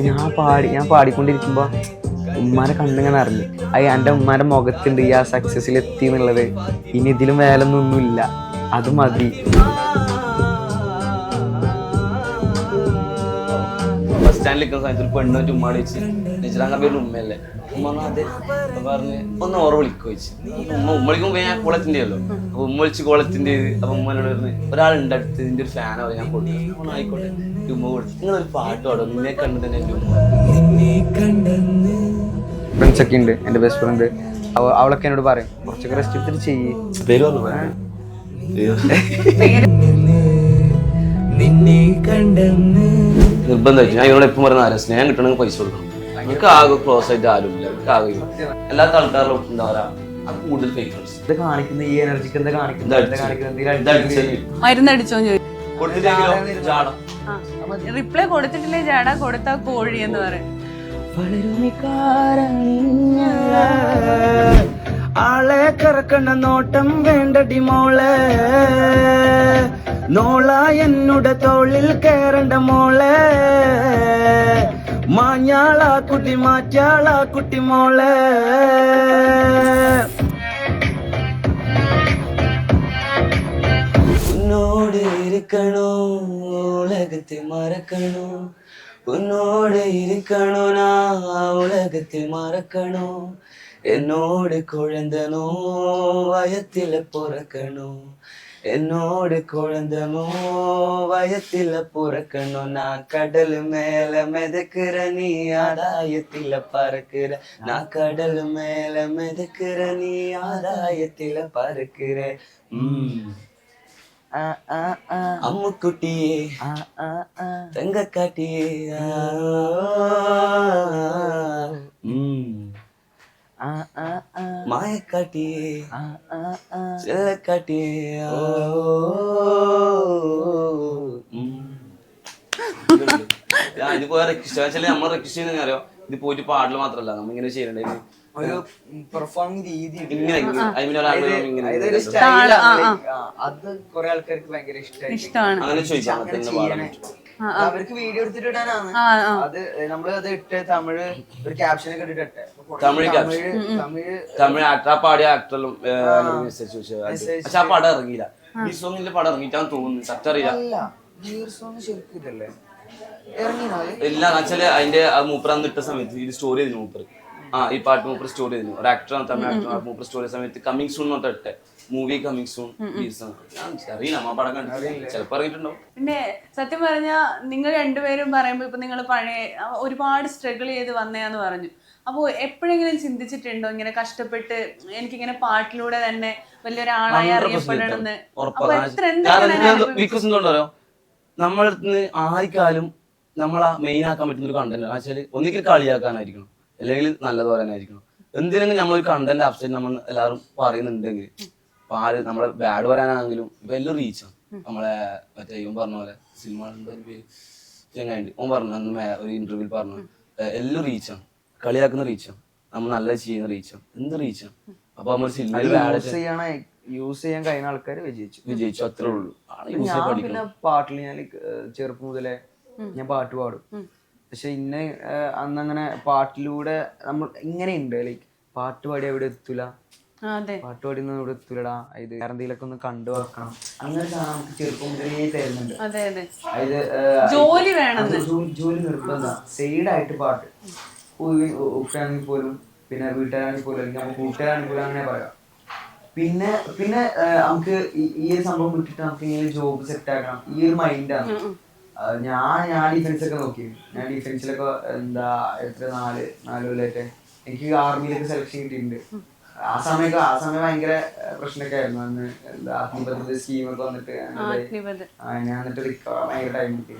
ഞാൻ പാടി ഞാൻ പാടിക്കൊണ്ടിരിക്കുമ്പോ ഉമ്മാരെ കണ്ണിങ്ങനെ അറിഞ്ഞു അത് എന്റെ ഉമ്മാന്റെ മുഖത്തുണ്ട് ഈ ആ സക്സസിൽ എത്തി എന്നുള്ളത് ഇനി ഇതിലും വേലൊന്നൊന്നുമില്ല അത് മതി. ബസ് സ്റ്റാൻഡിൽ നിൽക്കുന്ന സമയത്ത് ഒരു പെണ്ണും ചുമ്മാ വെച്ച് ടീച്ചറാൻ പേര് ഉമ്മയല്ലേ? ഉമ്മ അതെ. പറഞ്ഞ് ഒന്ന് ഓറ വിളിക്കോ വെച്ച് ഉമ്മ ഉമ്മ വിളിക്കുമ്പോ ഞാൻ കോളത്തിന്റെ അല്ലോ അപ്പൊ ഉമ്മ വിളിച്ച് കോളത്തിന്റെ അപ്പൊ ഉമ്മനോട് പറഞ്ഞ് ഒരാളുണ്ട് അടുത്ത് ഇതിന്റെ ഒരു ഫാൻ ഞാൻ കൊടുക്കും "ആ, ആയിക്കോട്ടെ. ഉമ്മ കൊടുത്തു. നിങ്ങളൊരു പാട്ട് പാടും. നിന്നെ കണ്ടു തന്നെ ഉമ്മ. ഫ്രണ്ട്സ് ഒക്കെ ഉണ്ട് എന്റെ ബെസ്റ്റ് ഫ്രണ്ട് അവളൊക്കെ എന്നോട് പറയും കുറച്ചൊക്കെ റെസ്റ്റ് എടുത്തിട്ട് ചെയ്യ്. പേര് നിന്നെ കണ്ടെന്ന് നിർബന്ധമായിട്ട്. ഞാൻ ഇവരോട് എപ്പം പറയുന്ന ആരും സ്നേഹം കിട്ടണമെങ്കിൽ പൈസ കൊടുക്കണം. എനിക്ക് ആകെ ക്ലോസ് ആയിട്ട് ആരും ഇല്ല എനിക്ക് ആകെ ഇല്ല. എല്ലാത്ത ആൾക്കാരിലും എന്താ പറയാ ജാടം റിപ്ലൈ കൊടുത്തിട്ടില്ലേ ജാട കൊടുത്ത കോഴി എന്ന് പറയും. ആളെ കറക്കണ നോട്ടം വേണ്ടടി മോളെ നോള എന്നുടെ തോളിൽ കേറണ്ട മോളെ മാഞ്ഞാളാ കുട്ടി മാറ്റാളാ കുട്ടി മോളെ ഉന്നോട് ഇരിക്കണോ ഉലകത്തെ മറക്കണോ உன்னோடு இருக்கணும் நான் உலகத்தில் மறக்கணும். என்னோடு குழந்தனோ வயத்தில பிறக்கணும். என்னோடு குழந்தனோ வயத்தில பிறக்கணும். நான் கடல் மேல மிதக்கிற நீ ஆதாயத்தில பறக்கிற. நான் கடல் மேல மிதக்கிற நீ ஆதாயத்தில பறக்கிற. உம். അമ്മുക്കുട്ടിയെ തങ്കക്കാട്ടിയെ മായക്കാട്ടിയെ ചെല്ലക്കാട്ടിയെ ഞാൻ ഇത് പോയ റിക്വസ്റ്റ് വെച്ചാൽ നമ്മൾ റിക്വസ്റ്റ് ചെയ്യുന്ന അറിയാം? ഇത് പോയിട്ട് പാടിൽ മാത്രല്ല. നമ്മ ഇങ്ങനെ ചെയ്യണ്ടേ ഒരു പെർഫോമിംഗ് രീതി അത് കുറെ ആൾക്കാർക്ക് ഭയങ്കര ഇഷ്ടമാണ് അങ്ങനെ ചോദിച്ചാൽ അവർക്ക് വീഡിയോ എടുത്തിട്ട് ഇടാനാണ്. അത് നമ്മൾ അത് ഇട്ട് തമിഴ് ഒരു ക്യാപ്ഷൻ ഒക്കെ ഇട്ടിട്ട്. ഇട്ടെ. തമിഴ് തമിഴ് തമിഴ് ആക്ടർ പാടിയ ആക്ടറിലും മെസ്സേജ് പക്ഷെ ആ പടം ഇറങ്ങിയില്ല. ഈ സോങ്ങിന്റെ പടം ഇറങ്ങിയിട്ടാന്ന് തോന്നുന്നു. സത്യം അറിയില്ല. ശരിക്കും ഇതല്ലേ? ഇല്ല എന്നുവെച്ചാൽ അതിന്റെ ആ മൂപ്പർ അന്ന് ഇട്ട സമയത്ത് ഇത് സ്റ്റോറി ചെയ്തു മൂപ്പർ. ആ ഈ പാട്ട് മൂപ്പർ സ്റ്റോറി ചെയ്തു ഒരു ആക്ടർ തമിഴ് ആക്ടർ മൂപ്പർ സ്റ്റോറി സമയത്ത് കമ്മിങ് സൂൺ എന്നൊക്കെ ഇട്ടെ. മൂവി കമ്മിങ് സൂൺ അറിയില്ല നമ്മ പടം കണ്ടിട്ടില്ല ചിലപ്പോ ഇറങ്ങിയിട്ടുണ്ടാവും പിന്നെ സത്യം പറഞ്ഞ നിങ്ങൾ രണ്ടുപേരും പറയുമ്പോ ഇപ്പൊ നിങ്ങൾ പഴയ ഒരുപാട് സ്ട്രഗിൾ ചെയ്ത് വന്നയാന്ന് പറഞ്ഞു. അപ്പോൾ എപ്പോഴെങ്കിലും ചിന്തിച്ചിട്ടുണ്ടോ? ഇങ്ങനെ കഷ്ടപ്പെട്ട് എനിക്കിങ്ങനെ പാട്ടിലൂടെ തന്നെ വലിയൊരാളായി അറിയപ്പെടണമെന്ന്. അപ്പൊ എത്ര എന്തൊക്കെയാണ് നമ്മളടുത്ത് ആർക്കാലും നമ്മളെ മെയിൻ ആക്കാൻ പറ്റുന്ന ഒരു കണ്ടന്റ് എന്ന് വെച്ചാൽ ഒന്നിക്കൽ കളിയാക്കാനായിരിക്കണം. അല്ലെങ്കിൽ നല്ലത് പറയാനായിരിക്കണം എന്തിനെങ്കിലും നമ്മളൊരു കണ്ടന്റ് ആപ്ഷൻ നമ്മൾ എല്ലാവരും പറയുന്നുണ്ടെങ്കിൽ? ഇപ്പൊ ആര് നമ്മളെ ബാഡ് പറയാനാണെങ്കിലും ഇപ്പൊ എല്ലാം റീച്ചാണ് നമ്മളെ മറ്റേ ഇവൻ പറഞ്ഞ പോലെ സിനിമ ചെങ്ങായിട്ട് ഓൻ പറഞ്ഞു അന്ന് ഒരു ഇന്റർവ്യൂവിൽ പറഞ്ഞു. എല്ലാം റീച്ചാണ് കളിയാക്കുന്ന റീച്ചാണ് നമ്മൾ നല്ല ചെയ്യുന്ന റീച്ചാണ് എന്ത് റീച്ചാണ് അപ്പൊ നമ്മൾ സിനിമയിൽ ബാഡ് യൂസ് ചെയ്യാൻ കഴിയുന്ന ആൾക്കാർ വിജയിച്ചു. വിജയിച്ചു അത്രേ ഉള്ളൂ. ഞാൻ പിന്നെ പാട്ടിൽ ഞാൻ ചെറുപ്പം മുതലേ ഞാൻ പാട്ട് പാടും. പക്ഷെ ഇന്ന് അന്നങ്ങനെ പാട്ടിലൂടെ നമ്മൾ ഇങ്ങനെ ഉണ്ട് ലൈക്ക് പാട്ട് പാടി അവിടെ എത്തൂല. പാട്ട് പാടി ഒന്നും ഇവിടെ എത്തൂലടാ. ഇത് വേറെ എന്തെങ്കിലുമൊക്കെ ഒന്ന് കണ്ടു വെക്കണം. അങ്ങനെ നമുക്ക് ചെറുപ്പം മുതലേ തരുന്നുണ്ട്. അതായത് ജോലി വേണം. ജോലി നിർബന്ധ. സൈഡായിട്ട് പാട്ട്. ഉ- ഉ- പോലും പിന്നെ വീട്ടുകാരാണെങ്കിൽ പോലും അല്ലെങ്കിൽ നമുക്ക് കൂട്ടുകാരാണെങ്കിൽ പോലും അങ്ങനെ പറയാം. പിന്നെ പിന്നെ നമുക്ക് ഈ- ഒരു സംഭവം വിട്ടിട്ട് നമുക്ക് ഇങ്ങനെ ജോബ് സെറ്റ് ആക്കണം. ഈ ഒരു മൈൻഡാണ് ഞാൻ ഞാൻ ഡിഫൻസ് ഒക്കെ നോക്കി. ഞാൻ ഡിഫൻസിലൊക്കെ എന്താ എത്ര നാല് നാല് കൊല്ലമായിട്ട് എനിക്ക് ആർമിയിലൊക്കെ സെലക്ഷൻ കിട്ടിയിട്ടുണ്ട്. ആ സമയമൊക്കെ ആ സമയം ഭയങ്കര പ്രശ്നമൊക്കെ ആയിരുന്നു അന്ന് എന്താ ആത്മബന്ധ സ്കീമൊക്കെ വന്നിട്ട് ഞാൻ എന്നിട്ട് ഭയങ്കര ടൈം കിട്ടി.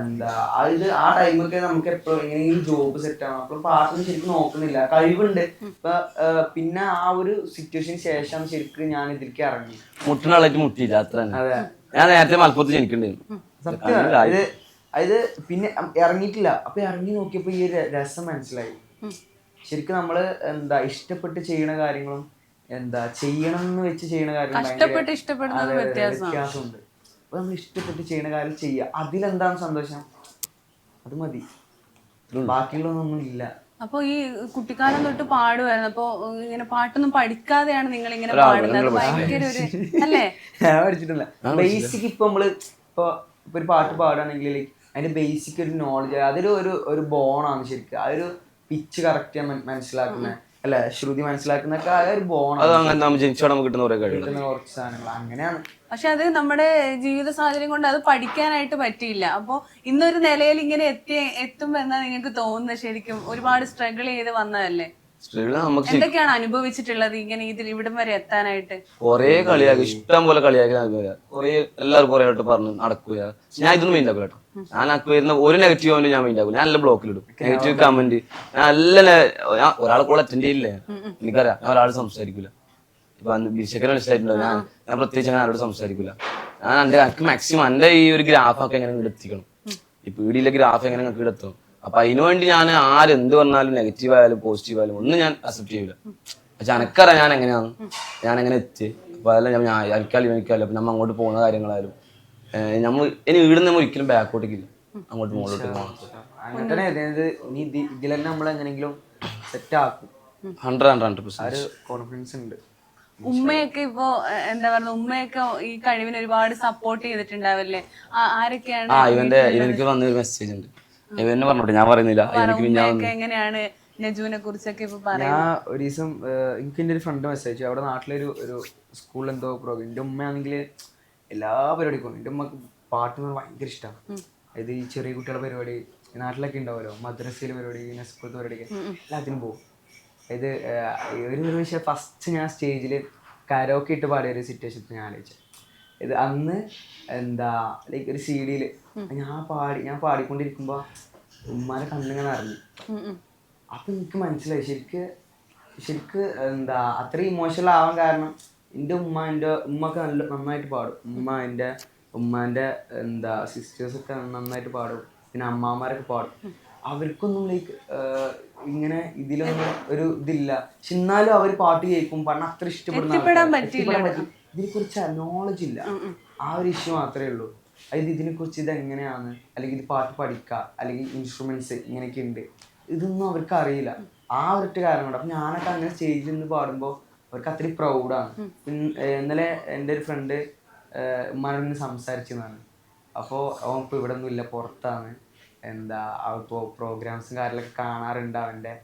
എന്താ അത് ആ ടൈമൊക്കെ നമുക്ക് എപ്പോ എങ്ങനെയെങ്കിലും ജോബ് സെറ്റ് ആവണം. അപ്പോൾ പാർട്ടി ശരിക്കും നോക്കുന്നില്ല. കഴിവുണ്ട്. ഇപ്പൊ പിന്നെ ആ ഒരു സിറ്റുവേഷൻ ശേഷം ശരിക്കും ഞാൻ ഇതിലേക്ക് ഇറങ്ങി. മുട്ടിനാളായിട്ട് മുട്ടിയില്ല അത്ര അതെ. ഞാൻ നേരത്തെ മലപ്പുറത്ത് ജനിക്കണ്ടായിരുന്നു അതായത് ഇത് അത് പിന്നെ ഇറങ്ങിയിട്ടില്ല. അപ്പൊ ഇറങ്ങി നോക്കിയപ്പോ ഈ ഒരു രസം മനസ്സിലായി. ശരിക്കും നമ്മൾ എന്താ ഇഷ്ടപ്പെട്ട് ചെയ്യണ കാര്യങ്ങളും എന്താ ചെയ്യണം എന്ന് വെച്ച് ചെയ്യണ കാര്യങ്ങളും വ്യത്യാസമുണ്ട്. അപ്പൊ നമ്മൾ ഇഷ്ടപ്പെട്ട് ചെയ്യുന്ന കാര്യം ചെയ്യുക അതിലെന്താണ് സന്തോഷം? അത് മതി. ബാക്കിയുള്ളതൊന്നും ഇല്ല അപ്പൊ ഈ കുട്ടിക്കാലം തൊട്ട് പാടുമായിരുന്നു അപ്പൊ ഇങ്ങനെ പാട്ടൊന്നും പഠിക്കാതെയാണ് നിങ്ങൾ ഇങ്ങനെ ഒരാൾ പാടുന്നത്. ഭയങ്കര ഒരു അല്ലേ? ഞാൻ പഠിച്ചിട്ടില്ല. ബേസിക് ഇപ്പൊ നമ്മൾ ഇപ്പൊ ഇപ്പൊ ഒരു പാട്ട് പാടുകയാണെങ്കിൽ അതിന്റെ ബേസിക് ഒരു നോളജ് അതൊരു ഒരു ഒരു ബോണാണ് ശരിക്കും. ആ ഒരു പിച്ച് കറക്റ്റ് ചെയ്യാൻ മനസ്സിലാക്കുന്ന അല്ലെ? ശ്രുതി മനസ്സിലാക്കുന്ന ആ ഒരു ബോണാണ് അങ്ങനെ നമ്മൾ നമുക്ക് കിട്ടുന്ന കുറെ കഴിവുകൾ കിട്ടുന്ന കുറച്ച് സാധനങ്ങൾ അങ്ങനെയാണ്. പക്ഷെ അത് നമ്മുടെ ജീവിത സാഹചര്യം കൊണ്ട് അത് പഠിക്കാനായിട്ട് പറ്റിയില്ല. അപ്പോൾ ഇന്നൊരു നിലയിൽ ഇങ്ങനെ എത്തി എത്തുമ്പോ എന്നാ നിങ്ങൾക്ക് തോന്നുന്നത്? ശരിക്കും ഒരുപാട് സ്ട്രഗിൾ ചെയ്ത് വന്നതല്ലേ? എന്തൊക്കെയാണ് അനുഭവിച്ചിട്ടുള്ളത് ഇങ്ങനെ ഇതിൽ ഇവിടം വരെ എത്താനായിട്ട്? കൊറേ കളിയാക്കി ഇഷ്ടം പോലെ കളിയാക്കി കൊറേ എല്ലാവരും കൊറേ ആയിട്ട് പറഞ്ഞു നടക്കുക. ഞാൻ ഇതൊന്നും മൈൻഡ് കേട്ടോ ഞാൻ അക്ക് വരുന്ന ഒരു നെഗറ്റീവ് കമന്റ് ഞാൻ മൈൻഡ് ആക്കും ഞാൻ നല്ല ബ്ലോക്കിലിടും നെഗറ്റീവ് കമന്റ് ഞാൻ നല്ല നെ- ഒരാളെ കൂടെ അറ്റൻഡ് ചെയ്യില്ലേ? എനിക്കറിയാം. ഞാൻ ഒരാൾ സംസാരിക്കൂല. ഇപ്പൊ ബിഷക്കനെ മനസ്സിലായിട്ടുണ്ടോ? ഞാൻ ഞാൻ പ്രത്യേകിച്ച് അങ്ങനെ ആരോട് സംസാരിക്കില്ല ഞാൻ എന്റെ എനിക്ക് മാക്സിമം എന്റെ ഈ ഒരു ഗ്രാഫൊക്കെ എങ്ങനെ ഇങ്ങോട്ട് എത്തിക്കണം? ഈ പീടിയിലെ ഗ്രാഫ് എങ്ങനെ നിങ്ങൾക്ക് എത്തും അപ്പൊ അതിനുവേണ്ടി ഞാൻ ആരെന്ത് പറഞ്ഞാലും നെഗറ്റീവ് ആയാലും പോസിറ്റീവ് ആയാലും ഒന്നും ഞാൻ അക്സെപ്റ്റ് ചെയ്യില്ല പക്ഷെ എനക്കറിയാം ഞാൻ എങ്ങനെയാണ്. ഞാൻ എങ്ങനെ എത്തി? അപ്പൊ അതെല്ലാം ഞാൻ ഞാൻ എനിക്കാലും എനിക്കാലും അപ്പൊ നമ്മൾ അങ്ങോട്ട് പോകുന്ന കാര്യങ്ങളായാലും നമ്മൾ ഇനി ഇവിടുന്ന് നമ്മൾ ഒരിക്കലും ബാക്കോട്ടേക്കില്ല അങ്ങോട്ട് മുകളിലോട്ട് പോകണം അങ്ങനെ തന്നെ അതായത് ഇനി ഇത് ഇതിൽ തന്നെ നമ്മൾ എങ്ങനെയെങ്കിലും സെറ്റ് ആക്കും ഹൺഡ്രഡ് ഹൺഡ്രഡ് പെർസെന്റ് കോൺഫിഡൻസ് ഉണ്ട് ഉമ്മയൊക്കെ ഇപ്പോ എന്താ പറയുക ഉമ്മയൊക്കെ ഈ കഴിവിന് ഒരുപാട് സപ്പോർട്ട് ചെയ്തിട്ടുണ്ടാവല്ലേ? ആ- ആരൊക്കെയാണ് ആ ഇവന്റെ ഇവനിക്ക് വന്ന ഒരു മെസ്സേജ് ഉണ്ട്. ഇവനെ പറഞ്ഞോട്ടെ ഞാൻ പറയുന്നില്ല. ഇവനിക്ക് ഞാൻ ഉമ്മയൊക്കെ എങ്ങനെയാണ് നജുവിനെ കുറിച്ചൊക്കെ ഇപ്പൊ പറയുന്നത്? ഞാൻ ഒരു ദിവസം എനിക്ക് എന്റെ ഒരു ഫ്രണ്ട് മെസ്സേജ് അവിടെ നാട്ടിലൊരു ഒരു സ്കൂളിൽ എന്തോ പ്രോഗ്രാം എന്റെ ഉമ്മയാണെങ്കിൽ എല്ലാ പരിപാടിക്കും പോകും. എന്റെ ഉമ്മക്ക് പാട്ട് എന്ന് പറഞ്ഞാൽ ഭയങ്കര ഇഷ്ടമാണ് അതായത് ഈ ചെറിയ കുട്ടികളുടെ പരിപാടി ഈ നാട്ടിലൊക്കെ ഉണ്ടാവുമല്ലോ മദ്രസയിലെ പരിപാടി പിന്നെ സ്കൂളത്തെ എല്ലാത്തിനും പോകും. ഏഹ്, ഒരു നിമിഷം പക്ഷേ ഫസ്റ്റ് ഞാൻ സ്റ്റേജിൽ കരോക്കെ ഇട്ട് പാടിയ ഒരു സിറ്റുവേഷൻ ഞാൻ ആലോചിച്ചത് ഇത് അന്ന് എന്താ ലൈക്ക് ഒരു സി ഡിയിൽ ഞാൻ പാടി ഞാൻ പാടിക്കൊണ്ടിരിക്കുമ്പോൾ ഉമ്മാരെ കണ്ണിങ്ങനെ അറിഞ്ഞു. അപ്പൊ എനിക്ക് മനസ്സിലായി ശരിക്ക് ശരിക്ക് എന്താ അത്ര ഇമോഷണൽ ആവാൻ കാരണം എന്റെ ഉമ്മ എന്റെ ഉമ്മക്ക് നല്ല നന്നായിട്ട് പാടും. ഉമ്മ എന്റെ ഉമ്മാന്റെ എന്താ സിസ്റ്റേഴ്സൊക്കെ നന്നായിട്ട് പാടും. പിന്നെ അമ്മാമാരൊക്കെ പാടും. അവർക്കൊന്നും ലൈക്ക് ഇങ്ങനെ ഇതിലൊന്നും ഒരു ഇതില്ല. പക്ഷെ എന്നാലും അവർ പാട്ട് കേൾക്കും. പറഞ്ഞ അത്ര ഇഷ്ടപ്പെടുന്ന എത്തിപ്പെടാൻ ആൾക്കാര്. പറ്റിയില്ല. എത്തിപ്പെടാൻ പറ്റി ഇതിനെ കുറിച്ച് നോളജ് ഇല്ല ആ ഒരു ഇഷ്യൂ മാത്രമേ ഉള്ളൂ. അതായത് ഇതിനെ കുറിച്ച് ഇത് എങ്ങനെയാണ് അല്ലെങ്കിൽ ഇത് പാട്ട് പഠിക്കുക അല്ലെങ്കിൽ ഇൻസ്ട്രുമെന്റ്സ് ഇങ്ങനെയൊക്കെ ഉണ്ട്. ഇതൊന്നും അവർക്ക് അറിയില്ല. ആ ഒരൊറ്റ കാരണം കൊണ്ട്. അപ്പൊ ഞാനൊക്കെ അങ്ങനെ സ്റ്റേജിൽ നിന്ന് പാടുമ്പോൾ അവർക്ക് അത്രയും പ്രൗഡാണ് ഇന്നലെ എന്റെ ഒരു ഫ്രണ്ട് ഉമ്മാനോട് സംസാരിച്ചതാണ്. അപ്പോൾ അവൻ ഇപ്പോൾ ഇവിടെ ഒന്നും ഇല്ല പുറത്താണ്. എന്താ അപ്പോൾ പ്രോഗ്രാംസും കാര്യങ്ങളൊക്കെ കാണാറുണ്ട് അവന്റെ.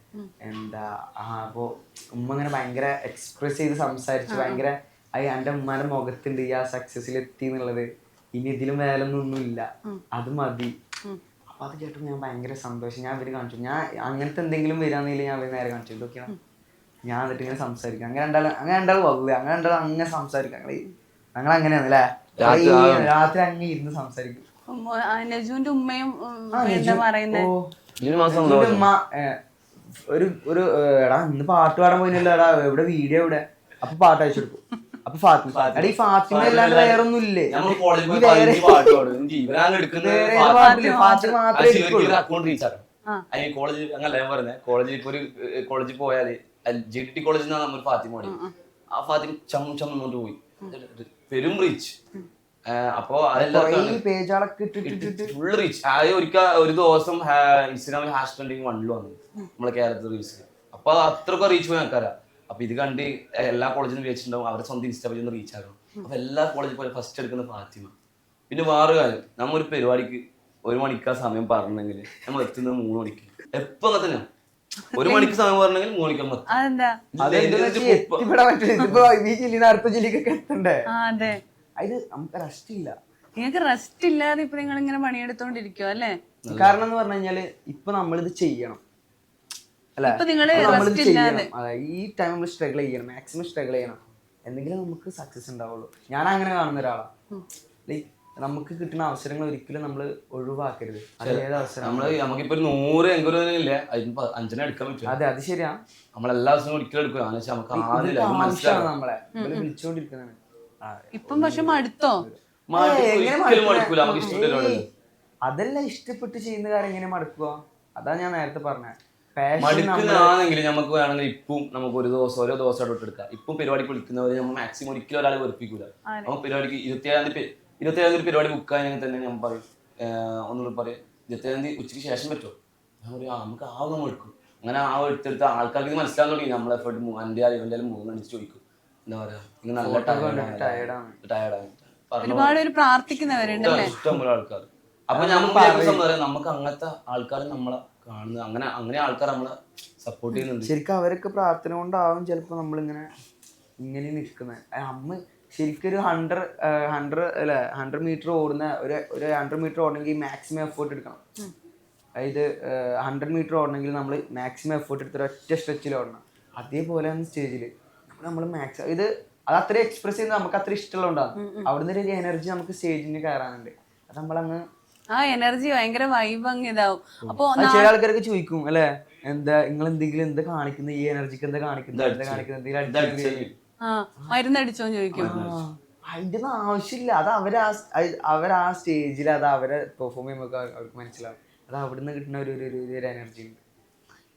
എന്താ ആ അപ്പോൾ ഉമ്മ ഇങ്ങനെ ഭയങ്കര എക്സ്പ്രസ് ചെയ്ത് സംസാരിച്ച് ഭയങ്കര അയ്യ എന്റെ ഉമ്മാന്റെ മുഖത്തുണ്ട് ഈ ആ സക്സസ്സിൽ എത്തി എന്നുള്ളത്. ഇനി ഇതിലും വേലൊന്നും ഇല്ല അത് മതി. അപ്പൊ അത് കേട്ടപ്പോൾ ഞാൻ ഭയങ്കര സന്തോഷം. ഞാൻ ഇവർ കാണിച്ചു. ഞാൻ അങ്ങനത്തെ എന്തെങ്കിലും വരാന്നില്ല ഞാൻ ഇവർ നേരെ കാണിച്ചു. ഇതൊക്കെയാണ് ഞാൻ എന്നിട്ട് ഇങ്ങനെ സംസാരിക്കും. അങ്ങനെ രണ്ടാളും അങ്ങനെ രണ്ടാളും വന്നത് അങ്ങനെ രണ്ടാളും അങ്ങനെ സംസാരിക്കും. ഞങ്ങൾ ഞങ്ങൾ അങ്ങനെയാണ് അല്ലേ രാത്രി അങ്ങനെ ഇരുന്ന് സംസാരിക്കും. നജുവിന്റെ ഉമ്മയും എന്താ പറയുന്നത് ഉമ്മ ഒരു ഒരു എടാ ഇന്ന് പാട്ട് പാടാൻ പോയില്ലല്ലോ എടാ എവിടെ വീഡിയോ എവിടെ? അപ്പൊ പാട്ട് അയച്ചു കൊടുക്കും. അപ്പൊ ഫാത്തിമ. എടാ ഈ ഫാത്തിമ അല്ലാണ്ട് വേറെ ഒന്നും ഇല്ലേ? ഫാത്തിമ. മാത്രമേ അതിന് കോളേജിൽ അങ്ങനെ ഞാൻ പറഞ്ഞത് കോളേജിൽ ഇപ്പൊ ഒരു കോളേജിൽ പോയാൽ ജി ടി കോളേജിൽ നിന്നാണ് നമ്മൾ ഫാത്തിമ ഓടി ആ ഫാത്തിമ ചം ചം കൊണ്ട് പോയി. പെരും റീച്ച് അപ്പൊ ഫുൾ റീച്ച് ഒരിക്കൽ ഒരു ദിവസം ഇൻസ്റ്റാഗ്രാമിൽ ഹാഷ് ട്രെൻഡിങ് വണ്ണിൽ വന്നു. നമ്മളെ കേരളത്തിൽ റീച്ച് അപ്പൊ അത്രയൊക്കെ റീച്ച് പോയി ആൾക്കാരാ അപ്പൊ ഇത് കണ്ട് എല്ലാ കോളേജിലും വെച്ചിട്ടുണ്ടാവും. അവരുടെ സ്വന്തം ഇൻസ്റ്റാ പേജ് ഒന്ന് റീച്ച് ആകണം അപ്പൊ എല്ലാ കോളേജിൽ പോയി ഫസ്റ്റ് എടുക്കുന്ന ഫാത്തിമ പിന്നെ വേറെ കാര്യം. നമ്മ ഒരു പരിപാടിക്ക് ഒരു മണിക്കാ സമയം പറഞ്ഞെങ്കിൽ നമ്മൾ എത്തുന്നത് മൂന്ന് മണിക്ക്. എപ്പോ അങ്ങനെ തന്നെ ഒരു മണിക്ക് സമയം പറഞ്ഞെങ്കിൽ മൂന്ന് മണിക്ക് നമ്മൾ അടുത്ത ജില്ലക്കൊക്കെ എത്തണ്ടേ? ആ അതെ നമുക്ക് റെസ്റ്റ് ഇല്ല. നിങ്ങൾക്ക് റെസ്റ്റ് ഇല്ലാതെ ഇപ്പൊ നിങ്ങൾ ഇങ്ങനെ പണിയെടുത്തോണ്ടിരിക്കുവോ അല്ലേ? കാരണം എന്ന് പറഞ്ഞു കഴിഞ്ഞാൽ ഇപ്പൊ നമ്മളിത് ചെയ്യണം. അല്ലെ? ഇപ്പൊ നിങ്ങൾ നമ്മളിത്. ചെയ്യണം. അതെ ഈ ടൈം നമ്മൾ സ്ട്രഗിൾ ചെയ്യണം മാക്സിമം സ്ട്രഗിൾ ചെയ്യണം. എന്തെങ്കിലും നമുക്ക് സക്സസ് ഉണ്ടാവുള്ളൂ. ഞാൻ അങ്ങനെ കാണുന്ന ഒരാളാണ് ലൈക്ക് നമുക്ക് കിട്ടുന്ന അവസരങ്ങൾ ഒരിക്കലും നമ്മൾ ഒഴിവാക്കരുത്. അത് ഏത് അവസരം നമ്മൾ നമുക്കിപ്പോ ഒരു നൂറ് എങ്കിലും ഇല്ല. അതിന് പ- അഞ്ചെണ്ണം എടുക്കാൻ പറ്റും? അതെ അത് ശരിയാ. നമ്മളെല്ലാ ദിവസവും ഒരിക്കലും എടുക്കുക നമ്മളെ. വിളിച്ചോണ്ടിരിക്കുന്നതാണ്. ഇപ്പം പക്ഷെ മടുത്തോ? അതല്ല ഇഷ്ടപ്പെട്ട് ചെയ്യുന്ന കാര്യം എങ്ങനെ മടുക്കുക അതാ ഞാൻ നേരത്തെ പറഞ്ഞത് പാഷൻ മടുക്കുന്നതാണെങ്കിൽ നമുക്ക് വേണമെങ്കിൽ ഇപ്പം നമുക്ക് ഒരു ദിവസം ഓരോ ദിവസം ആയിട്ട് എടുക്കാം ഇപ്പം പരിപാടിക്ക് വിളിക്കുന്നവരെ നമ്മൾ മാക്സിമം ഒരിക്കലും ഒരാളെ വെറുപ്പിക്കൂല. നമുക്ക് പരിപാടിക്ക് ഇരുപത്തിയേഴാം തീയതി ഇരുപത്തിയേഴാം തീയതി പരിപാടി ബുക്ക് ആയെങ്കിൽ തന്നെ ഞാൻ പറയും ഒന്നുകൂടി പറയും ഇരുപത്തിയേഴാം തീയതി ഉച്ചയ്ക്ക് ശേഷം പറ്റുമോ? ഞാൻ പറയും ആ നമുക്ക് ആവുക എടുക്കും അങ്ങനെ ആ എടുത്തെടുത്ത് ആൾക്കാർക്ക് മനസ്സിലാകാൻ തുടങ്ങി. നമ്മളെ എഫേർട്ട് എന്റെ ആരും ഇവന്റെ മൂന്ന് അടിച്ച് ചോദിക്കും. എന്താ പറയാ നിങ്ങൾ നല്ല. ടയർഡാണ് ഒരുപാട് പേര് ആൾക്കാർ അപ്പൊ നമുക്ക് നമുക്ക് അങ്ങനത്തെ ആൾക്കാർ നമ്മളെ കാണുന്നത് അങ്ങനെ അങ്ങനെ ആൾക്കാർ നമ്മളെ സപ്പോർട്ട് ചെയ്യുന്നുണ്ട്. ശരിക്കും അവരൊക്കെ പ്രാർത്ഥന കൊണ്ടാവും ചിലപ്പോ നമ്മളിങ്ങനെ ഇങ്ങനെ നിൽക്കുന്നത് അമ്മ ശരിക്കും ഒരു ഹൺഡ്രഡ് ഹൺഡ്രഡ് അല്ല ഹൺഡ്രഡ് മീറ്റർ ഓടുന്ന ഒരു ഒരു ഹൺഡ്രഡ് മീറ്റർ ഓടണമെങ്കിൽ മാക്സിമം എഫേർട്ട് എടുക്കണം. അതായത് ഹൺഡ്രഡ് മീറ്റർ ഓടണമെങ്കിൽ നമ്മൾ മാക്സിമം എഫേർട്ട് എടുത്ത് ഒറ്റ സ്ട്രെച്ചിൽ ഓടണം. അതേപോലെയാണ് സ്റ്റേജിൽ നമ്മൾ മാക്സിമം ഇത് അത് അത്ര എക്സ്പ്രസ് ചെയ്യുന്നത് നമുക്ക് അത്ര ഇഷ്ടമുള്ളതുകൊണ്ടാണ്. അവിടുന്ന് ഒരു എനർജി നമുക്ക് സ്റ്റേജിന് കയറാനുണ്ട് അത് നമ്മളങ്ങ് ആ എനർജി ഭയങ്കര വൈബ് അങ്ങ് ഇതാവും. അപ്പൊ ചില ആൾക്കാരൊക്കെ ചോദിക്കും അല്ലെ? എന്താ നിങ്ങൾ എന്തെങ്കിലും എന്താ കാണിക്കുന്നത് ഈ എനർജിക്ക് എന്താ കാണിക്കുന്നത് എന്താ കാണിക്കുന്നത് എന്തെങ്കിലും അടിച്ചില്ലേ? ആ മരുന്നടിച്ചോന്ന് ചോദിക്കും. അതിന്റെ ഒന്നും ആവശ്യമില്ല. അത് അവരാ അവരാ ആ സ്റ്റേജിൽ അത് അവരെ പെർഫോം ചെയ്യുമ്പോൾ അവർക്ക് മനസ്സിലാവും. അത് അവിടുന്ന് കിട്ടുന്ന ഒരു- ഒരു എനർജി ഉണ്ട്.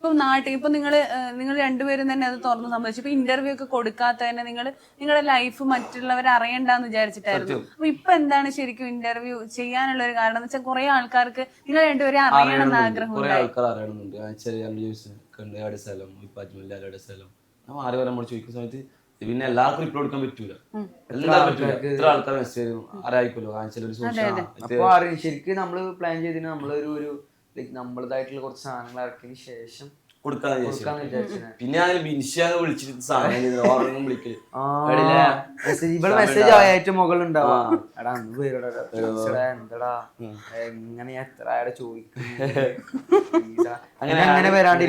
ഇപ്പൊ നാട്ടിൽ ഇപ്പൊ നിങ്ങൾ നിങ്ങൾ രണ്ടുപേരും തന്നെ അത് തുറന്ന് സംബന്ധിച്ചു ഇപ്പൊ ഇന്റർവ്യൂ ഒക്കെ കൊടുക്കാത്ത തന്നെ നിങ്ങൾ നിങ്ങളുടെ ലൈഫ് മറ്റുള്ളവർ അറിയണ്ടെന്ന് വിചാരിച്ചിട്ടായിരുന്നു. അപ്പൊ ഇപ്പൊ എന്താണ് ശരിക്കും ഇന്റർവ്യൂ ചെയ്യാനുള്ള ഒരു കാരണം? എന്ന് വെച്ചാൽ കുറെ ആൾക്കാർക്ക് നിങ്ങൾ രണ്ടുപേരെ അറിയണം എന്ന് ആഗ്രഹം സ്ഥലം? ഇപ്പൊ സ്ഥലം? ആരെ വരെ നമ്മൾ ചോദിക്കുന്ന സമയത്ത് പിന്നെ എല്ലാവർക്കും റിപ്ലൈ കൊടുക്കാൻ പറ്റൂല. എല്ലാവർക്കും പറ്റൂല. എത്ര ആൾക്കാർ മെസ്സേജ് ചെയ്യും? ആരായിക്കല്ലോ ഒരു സോഷ്യൽ ശരിക്കും നമ്മൾ പ്ലാൻ ചെയ്തിന് നമ്മളൊരു ഒരു ലൈക്ക് നമ്മളതായിട്ടുള്ള കുറച്ച് സാധനങ്ങൾ ഇറക്കിയതിന് ശേഷം പിന്നെ വിളിച്ചിട്ട് സാധനം ചെയ്തത് ഓർമ്മ വിളിക്കൽ. മെസ്സേജ് ഇവിടെ എടാ അന്ന് പേരോടാ എന്തടാ? എങ്ങനെ എത്ര അങ്ങനെ അങ്ങനെ അങ്ങനെയാണ്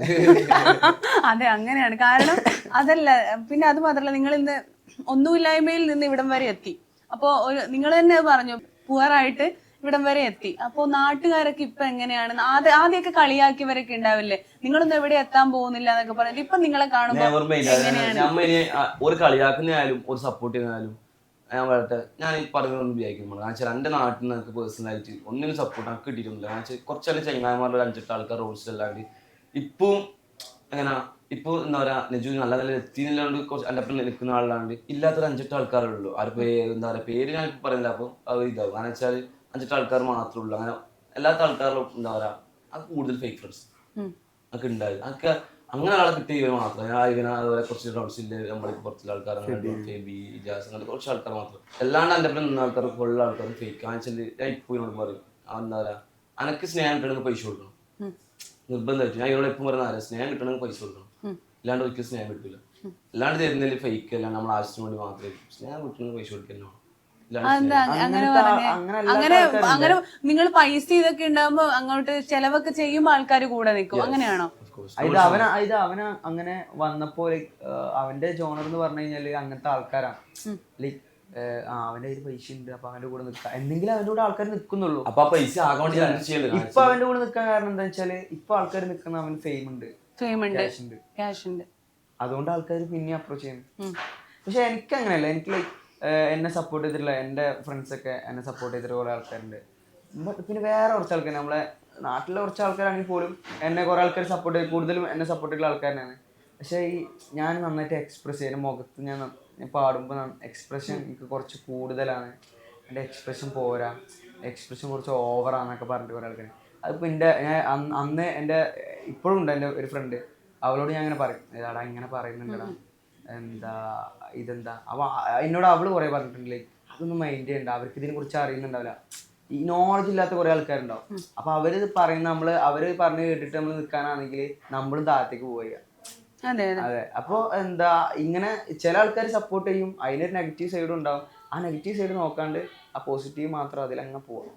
അതെ അങ്ങനെയാണ്. കാരണം അതല്ല പിന്നെ അത് മാത്രല്ല നിങ്ങൾ ഇന്ന് ഒന്നുമില്ലായ്മയിൽ നിന്ന് ഇവിടം വരെ എത്തി. അപ്പോ നിങ്ങൾ തന്നെ പറഞ്ഞു പുവറായിട്ട് ഇവിടം വരെ എത്തി. അപ്പോ നാട്ടുകാരൊക്കെ ഇപ്പൊ എങ്ങനെയാണ്? ആദ്യ ആദ്യമൊക്കെ കളിയാക്കിയവരൊക്കെ ഉണ്ടാവില്ലേ? നിങ്ങളൊന്നും എവിടെ എത്താൻ പോകുന്നില്ല എന്നൊക്കെ പറഞ്ഞിട്ട് ഇപ്പൊ നിങ്ങളെ കാണുമ്പോ നെവർ മൈൻഡ് നമ്മ ഇനി ആ, ഒരു കളിയാക്കുന്നതായാലും ഒരു സപ്പോർട്ട് ചെയ്യുന്നതായാലും ഞാൻ പറയട്ടെ ഞാൻ ഈ പറഞ്ഞൊന്നും വിചാരിക്കുന്നു കാരണം വെച്ചാൽ എന്റെ നാട്ടിൽ നിന്ന് എനിക്ക് പേഴ്സണലായിട്ട് ഒന്നിനും സപ്പോർട്ട് എനിക്ക് കിട്ടിയിട്ടില്ല കാരണം വെച്ചാൽ കുറച്ചെല്ലാം ചെങ്ങായിമാരുടെ അഞ്ചെട്ട് ആൾക്കാർ റോൾസ് അല്ലാണ്ട് ഇപ്പം എങ്ങനെ ഇപ്പോൾ എന്താ പറയാ നെജു നല്ല നല്ല എത്തിയില്ലാണ്ട് കുറച്ച് എന്റെ അപ്പം നിൽക്കുന്ന ആളാണ്ട് ഇല്ലാത്തൊരു അഞ്ചെട്ട് ആൾക്കാരുള്ളൂ ആര് പേര് എന്താ പറയുക പേര് ഞാൻ ഇപ്പൊ പറയുന്നില്ല. അപ്പം അത് ഇതാവും. കാരണം വെച്ചാൽ അഞ്ചെട്ട് ആൾക്കാർ മാത്രമേ ഉള്ളൂ അങ്ങനെ എല്ലാത്ത ആൾക്കാരിലും എന്താ പറയുക അത് കൂടുതൽ ഫേക്ക് ഫ്രണ്ട്സ്. ഒക്കെ ഉണ്ടായത് അതൊക്കെ അങ്ങനെ ആളെ കിട്ടിയ ഇവർ മാത്രം. ഞാൻ ഇവനെ അതുപോലെ കുറച്ച് റൗൺസിൽ നമ്മളെ കുറച്ച് ആൾക്കാർ അങ്ങനെ ഫെബി ഇജാസ് അങ്ങനെ കുറച്ച് ആൾക്കാർ മാത്രം. അല്ലാണ്ട് എന്റെ ഒപ്പം നിന്ന ആൾക്കാർ ഫുൾ ആൾക്കാർ ഫേക്ക് വെച്ചാൽ ഞാൻ ഇപ്പോൾ എന്നോട് പറയും എന്താ പറയാ അനക്ക് സ്നേഹം കിട്ടണമെങ്കിൽ പൈസ കൊടുക്കണം. നിർബന്ധമായിട്ട്. ഞാൻ ഇവരോട് എപ്പം പറയുന്ന ആരാ സ്നേഹം കിട്ടണമെങ്കിൽ പൈസ കൊടുക്കണം. ഇല്ലാണ്ട് ഒരിക്കലും സ്നേഹം കിട്ടില്ല അല്ലാണ്ട് തരുന്നതിൽ ഫേക്ക് അല്ലാണ്ട് നമ്മൾ ആവശ്യത്തിന് വേണ്ടി മാത്രമേ സ്നേഹം കിട്ടണമെങ്കിൽ പൈസ സ്നേഹം- അങ്ങനെ അങ്ങനെ അങ്ങനെ അങ്ങനെ നിങ്ങൾ പൈസ ഇതൊക്കെ ഉണ്ടാകുമ്പോ അങ്ങോട്ട് ചെലവൊക്കെ ചെയ്യുമ്പോ ആൾക്കാർ കൂടെ നിൽക്കും. അങ്ങനെയാണോ. ഇത് അവന ഇത് അവന അങ്ങനെ വന്നപ്പോ അവന്റെ ജോണർ എന്ന് പറഞ്ഞു കഴിഞ്ഞാൽ അങ്ങനത്തെ ആൾക്കാരാണ് അവന്റെ കയ്യിൽ പൈസ ഉണ്ട് അപ്പൊ അവന്റെ കൂടെ നിൽക്കാം എന്തെങ്കിലും അവന്റെ കൂടെ ആൾക്കാർ നിൽക്കുന്നുള്ളൂ അപ്പൊ പൈസ ഇപ്പൊ അവന്റെ കൂടെ നിൽക്കാൻ കാരണം എന്താ വെച്ചാൽ ഇപ്പൊ ആൾക്കാർ നിൽക്കുന്ന അവന് ഫെയിം ഉണ്ട്. ഫെയിം ഉണ്ട്. ക്യാഷ് ഉണ്ട്. അതുകൊണ്ട് ആൾക്കാർ പിന്നെ അപ്രോച്ച് ചെയ്യുന്നു. പക്ഷെ എനിക്ക് അങ്ങനെയല്ല എനിക്ക് ലൈക്ക് എന്നെ സപ്പോർട്ട് ചെയ്തിട്ടുള്ള എന്റെ ഫ്രണ്ട്സ് ഒക്കെ എന്നെ സപ്പോർട്ട് ചെയ്തിട്ടുള്ള കുറേ ആൾക്കാരുണ്ട്. പിന്നെ വേറെ കുറച്ച് ആൾക്കാർ നമ്മളെ നാട്ടിലെ കുറച്ച് ആൾക്കാരാണെങ്കിൽ പോലും എന്നെ കുറേ ആൾക്കാർ സപ്പോർട്ട് ചെയ്ത് കൂടുതലും എന്നെ സപ്പോർട്ട് ചെയ്തിട്ടുള്ള ആൾക്കാരാണ് പക്ഷേ ഈ ഞാൻ നന്നായിട്ട് എക്സ്പ്രസ് ചെയ്യുന്ന മുഖത്ത് ഞാൻ പാടുമ്പോൾ എക്സ്പ്രഷൻ എനിക്ക് കുറച്ച് കൂടുതലാണ്. എന്റെ എക്സ്പ്രഷൻ പോരാ. എക്സ്പ്രഷൻ കുറച്ച് ഓവറാന്നൊക്കെ പറഞ്ഞിട്ട് കുറേ ആൾക്കാർ അതിപ്പോൾ എന്റെ ഞാൻ അന്ന് എന്റെ ഇപ്പോഴും ഉണ്ട് എന്റെ ഒരു ഫ്രണ്ട് അവളോട് ഞാൻ അങ്ങനെ പറയും. ഇങ്ങനെ പറയുന്നുണ്ടടാ. എന്താ ഇതെന്താ? അവ എന്നോട് അവൾ കുറെ പറഞ്ഞിട്ടുണ്ട് ലൈക്ക് അതൊന്നും മൈൻഡ് ചെയ്യണ്ട അവർക്ക് ഇതിനെ കുറിച്ച് അറിയുന്നുണ്ടാവില്ല. ഈ നോളജ് ഇല്ലാത്ത കുറെ ആൾക്കാരുണ്ടാവും. അപ്പൊ അവർ ഇത് പറയുന്ന നമ്മൾ അവർ പറഞ്ഞ് കേട്ടിട്ട് നമ്മൾ നിൽക്കാനാണെങ്കിൽ നമ്മളും താഴത്തേക്ക് പോവുക. അതെ അതെ. അപ്പോൾ അപ്പൊ എന്താ ഇങ്ങനെ ചില ആൾക്കാർ സപ്പോർട്ട് ചെയ്യും. അതിനൊരു നെഗറ്റീവ് സൈഡും ഉണ്ടാവും. ആ നെഗറ്റീവ് സൈഡ് നോക്കാണ്ട് ആ പോസിറ്റീവ് മാത്രം അതിലങ്ങ് പോവാം.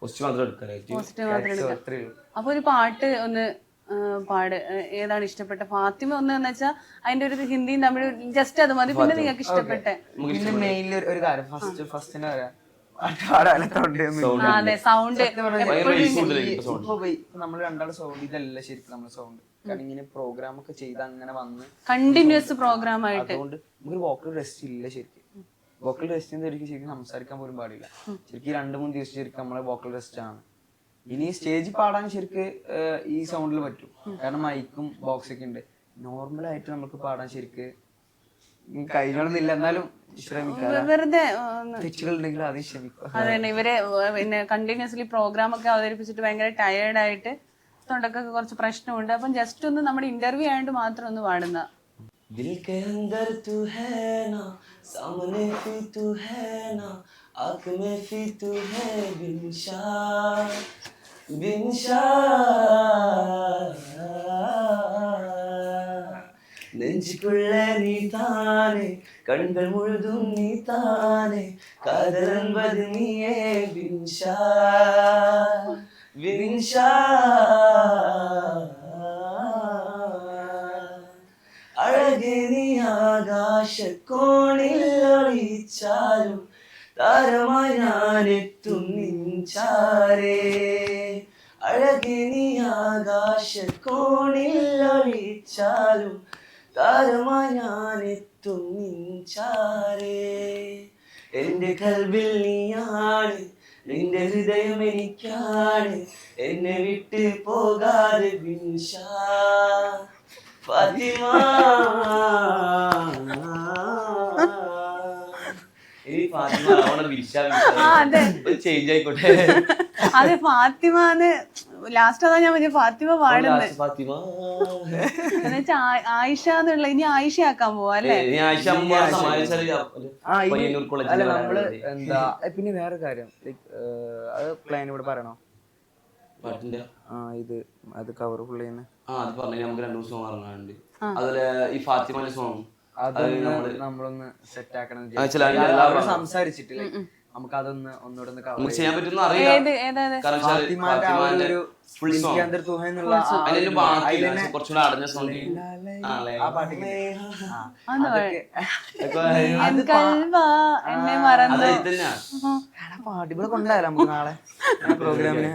പോസ്റ്റ് മാത്രം എടുക്കാൻ പോസിറ്റീവ് മാത്രം എടുക്കാം അത്രേ ഉള്ളൂ. അപ്പൊ ഒരു പാട്ട് ഒന്ന് പാട് ഏതാണ് ഇഷ്ടപ്പെട്ട? ഫാത്തിമ ഒന്ന് എന്ന് വെച്ചാൽ അതിന്റെ ഒരു ഹിന്ദിയും തമിഴും ജസ്റ്റ് അത് മതി. പിന്നെ നിങ്ങൾക്ക് ഇഷ്ടപ്പെട്ടെ? പിന്നെ ഒരു കാര്യം. ഫസ്റ്റ് പറയാം അതെ സൗണ്ട്. നമ്മൾ രണ്ടാളും സൗണ്ട് ഇതല്ല ശരിക്കും നമ്മുടെ സൗണ്ട് കാരണം ഇങ്ങനെ പ്രോഗ്രാം ഒക്കെ ചെയ്ത് അങ്ങനെ വന്ന് കണ്ടിന്യൂസ് പ്രോഗ്രാം ആയിട്ട്. അതുകൊണ്ട് നമുക്ക് വോക്കൽ റെസ്റ്റ് ഇല്ല ശരിക്കും. വോക്കൽ റെസ്റ്റ് ശരിക്കും സംസാരിക്കാൻ പോലും പാടില്ല. ശരിക്കും രണ്ടു രണ്ട് മൂന്ന് ദിവസം ശരിക്കും നമ്മളെ വോക്കൽ റെസ്റ്റ് ആണ്. ഇനി സ്റ്റേജിൽ പാടാൻ ശരിക്ക് ഏഹ്, ഈ സൗണ്ടിൽ പറ്റും കാരണം മൈക്കും ബോക്സ് ഒക്കെ ഉണ്ട് നോർമൽ ആയിട്ട് നമുക്ക് പാടാൻ ശരിക്ക് കഴിഞ്ഞോളന്നില്ല എന്നാലും ശ്രമിക്കാം വെറുതെ ആ, ഒന്ന് തെറ്റുകൾ ഉണ്ടെങ്കിൽ ആദ്യം ക്ഷമിക്കുക അതെ തന്നെ ഇവര് പിന്നെ കണ്ടിന്യൂസ്ലി പ്രോഗ്രാം ഒക്കെ അവതരിപ്പിച്ചിട്ട് ഭയങ്കര ടയേർഡ് ആയിട്ട് തൊണ്ടക്കൊക്കെ കുറച്ച് പ്രശ്നമുണ്ട് അപ്പം ജസ്റ്റ് ഒന്ന് നമ്മുടെ ഇന്റർവ്യൂ ആയതുകൊണ്ട് മാത്രം ഒന്ന് പാടുന്ന दिल के अंदर तू है ना सामने भी तू है ना आंख में भी तू है बिनशा بن நெஞ்சுக்குள்ள நீ தானே கண்கள் முழுதும் நீ தானே காதலன்பது நீயே பின்ஷா பின்ஷா അഴകെ നീ ആകാശക്കോണിൽ ഒളിച്ചാലും താരമായി ഞാൻ എത്തും നിൻചാരേ അഴകിനി ആകാശ ആകാശക്കോണിൽ ഒളിച്ചാലും താരമായി ഞാനെത്തും നിൻചാരേ എന്റെ കൽവിൽ നീയാണ് നിന്റെ ഹൃദയം എനിക്കാണ് എന്നെ വിട്ട് പോകാതെ ബിൻഷാ ഫാത്തിമ ഈ ഫാത്തിമ അവിടെ വിശ ആ, അതെ. ചേഞ്ച് ആയിക്കോട്ടെ. അതെ ഫാത്തിമാന്ന് ലാസ്റ്റ് അതാ ഞാൻ പറഞ്ഞ ഫാത്തിമ പാടുന്നത്. എന്നുവെച്ചാ ആയിഷ എന്നുള്ള ഇനി ആയിഷ ആക്കാൻ പോവാ അല്ലേ? അല്ല നമ്മൾ. എന്താ പിന്നെ വേറെ കാര്യം. ലൈക്ക് അത് പ്ലാൻ ഇവിടെ പറയണോ? ആ ഇത് അത് കവർ ഫുള്ള് ചെയ്യുന്ന ആ അത് പറഞ്ഞു നമുക്ക് രണ്ടു ദിവസം ഇറങ്ങാനുണ്ട് അതുപോലെ ഈ ഫാത്തിമന്റെ സോങ് നമ്മളൊന്ന് സെറ്റ് ആക്കണം നമുക്ക് അതൊന്ന് ഒന്നുകൂടെ ഒന്ന്. ചെയ്യാൻ പറ്റുന്ന അതൊക്കെ എൻ കൽവാ എന്നെ മറന്നു. അത് എടാ, പാട്ട് ഇവിടെ കൊണ്ടുവരാം നമുക്ക് നാളെ. പ്രോഗ്രാമിന്.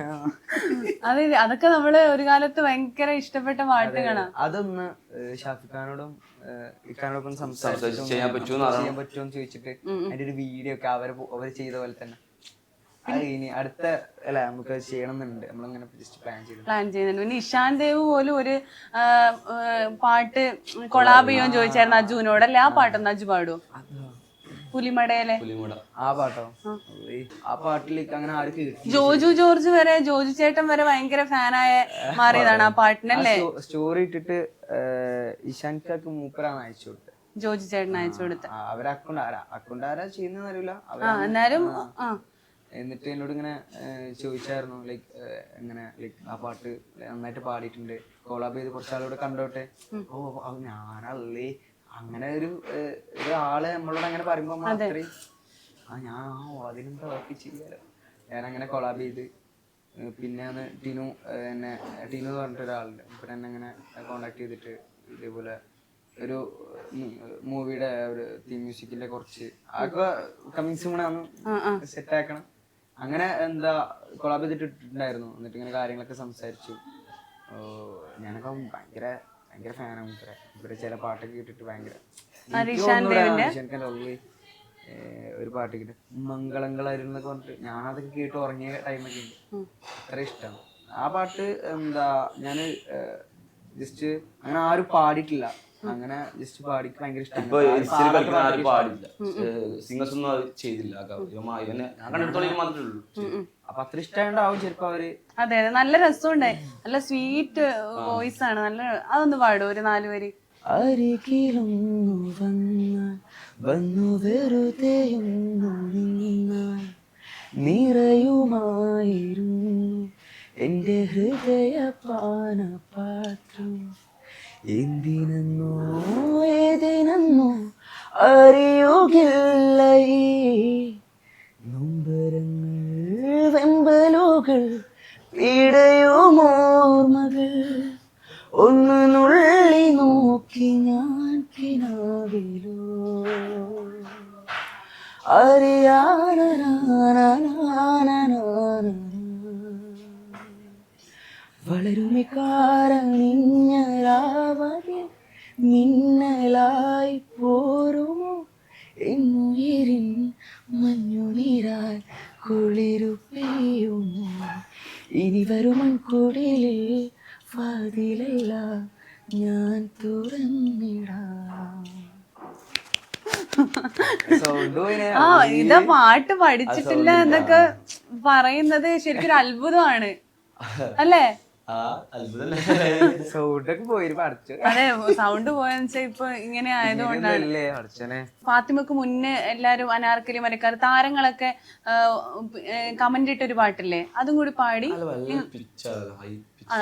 അതെ അതൊക്കെ നമ്മൾ ഒരു കാലത്ത് ഭയങ്കര ഇഷ്ടപ്പെട്ട പാട്ടുകളാണ് അതൊന്ന് ഷാഫിഖാനോടും ഇക്കാനോടൊപ്പം സംസാരിച്ച് ചെയ്യാൻ ചോദിച്ചിട്ട് അതിന്റെ ഒരു വീഡിയോ ഒക്കെ അവർ അവർ ചെയ്ത പോലെ തന്നെ. ഇനി അടുത്ത അല്ല നമുക്ക് ചെയ്യണമെന്നുണ്ട്. ചെയ്യണം എന്നുണ്ട് നമ്മളിങ്ങനെ ജസ്റ്റ് പ്ലാൻ ചെയ്തു പ്ലാൻ ചെയ്യുന്നുണ്ട്. പിന്നെ ഇഷാൻ ദേവ് പോലും ഒരു പാട്ട് കൊളാബ് ചെയ്യുമെന്ന് ചോദിച്ചായിരുന്നു അജുവിനോടല്ലേ ആ പാട്ടൊന്ന് അജു പാടുവോ പുലിമടയിലെ പുലിമുട. ആ പാട്ടോ? ഉയ്യ്, ആ പാട്ടിലേക്ക് അങ്ങനെ ആരും കേട്ടി? ജോജു ജോർജ് വരെ ജോജു ചേട്ടൻ വരെ ഭയങ്കര ഫാനായ മാറിയതാണ് ആ പാട്ടിനല്ലേ? സ്റ്റോറി ഇട്ടിട്ട് ഇഷാൻകാക്ക് മൂപ്പരാണ് അയച്ചു കൊടുത്തത്. ജോജു ചേട്ടൻ അയച്ചു കൊടുത്ത ആ, അവരെ അക്കൗണ്ട് ആരാ അക്കൗണ്ട് ആരാ ചെയ്യുന്നതെന്ന് അറിയില്ല. ആ എന്നാലും ആ. എന്നിട്ട് എന്നോട് ഇങ്ങനെ ചോദിച്ചായിരുന്നു ലൈക്ക് എങ്ങനെ ലൈക്ക് ആ പാട്ട് നന്നായിട്ട് പാടിയിട്ടുണ്ട്. കോളാബ് ചെയ്ത് കുറച്ചാളോട് കണ്ടോട്ടെ. ഓ അത് ഞാനല്ലേ. അങ്ങനെ ഒരു ഏഹ്, ഒരാൾ നമ്മളോട് അങ്ങനെ പറയുമ്പോ നമ്മൾ അത്രയും ആ ഞാൻ ആ അതിനെന്താ വർക്ക് ചെയ്യാലോ. ഞാൻ അങ്ങനെ കൊളാബ് ചെയ്ത് പിന്നെ ടിനു എന്നെ ടിനു എന്ന് പറഞ്ഞിട്ട് ഒരാളുണ്ട്. ഇപ്പൊ എന്നെ അങ്ങനെ കോണ്ടാക്ട് ചെയ്തിട്ട് ഇതേപോലെ ഒരു മൂവിയുടെ ഒരു തീം മ്യൂസിക്കിന്റെ കുറച്ച് അതൊക്കെ കമ്മിങ് സൂൺ ആണ് സെറ്റ് ആക്കണം. അങ്ങനെ എന്താ കൊളാബ് ചെയ്തിട്ട് ഇട്ടിട്ടുണ്ടായിരുന്നു എന്നിട്ട് ഇങ്ങനെ കാര്യങ്ങളൊക്കെ സംസാരിച്ചു. ഞാനൊക്കെ ഭയങ്കര ഭയങ്കര ഫാനാണ് ഇവരെ. ഇവരെ ചില പാട്ടൊക്കെ കേട്ടിട്ട് ഭയങ്കര ഉള്ളിൽ, ഏഹ്, ഒരു പാട്ട് കേട്ട് മംഗളങ്ങളായിരുന്നൊക്കെ പറഞ്ഞിട്ട് ഞാനതൊക്കെ കേട്ട് ഉറങ്ങിയ ടൈമൊക്കെ ഉണ്ട്. അത്ര ഇഷ്ടമാണ്. ആ പാട്ട് എന്താ ഞാൻ ജസ്റ്റ് അങ്ങനെ ആരും പാടിയിട്ടില്ല. അങ്ങനെ ജസ്റ്റ് പാടിക്ക് ഭയങ്കര സിംഗേഴ്സ് ഒന്നും അത് ചെയ്തില്ല. അപ്പൊ അത്ര ഇഷ്ടമായിണ്ടാവും ചിലപ്പോ അവർ അതെ അതെ. നല്ല രസമുണ്ടായി നല്ല സ്വീറ്റ് വോയിസ് ആണ് നല്ല അതൊന്ന് പാടും. ഒരു നാലുപേര് വരി. അരികിലൊന്നു വന്നാൽ വന്നു നിന്നാൽ നിറയുമായിരുന്നു എന്റെ ഹൃദയ പാനപാത്രം എന്തിനെന്നോ ഏതിനെന്നോ അറിയുകില്ല ഈ നൊമ്പരങ്ങൾ വെമ്പലുകൾ പീഡയുമോർമകൾ ഒന്ന് നുള്ളി നോക്കി ഞാൻ കിനാവിലോ. വളരുമി മിന്നലായി പോരുമോ? എന്നുയിരിൻ മഞ്ഞുനീരാൽ കുളിരു പെയ്യുമോ ഇനി വരുമൺ കുടിലിൽ ഫതിലല്ല ഞാൻ തുറന്നിടാം. ആ ഇതാ പാട്ട് പഠിച്ചിട്ടില്ല എന്നൊക്കെ പറയുന്നത് ശരിക്കും ഒരു അത്ഭുതമാണ്. അല്ലേ? അതെ സൗണ്ട് പോയെന്ന് വെച്ചാൽ ഇപ്പൊ ഇങ്ങനെ ആയതുകൊണ്ടാണ്. ഫാത്തിമക്ക് മുന്നേ എല്ലാരും അനാർക്കലി മരക്കാർ താരങ്ങളൊക്കെ കമന്റ് ഇട്ട ഒരു പാട്ടില്ലേ? അതും കൂടി പാടി.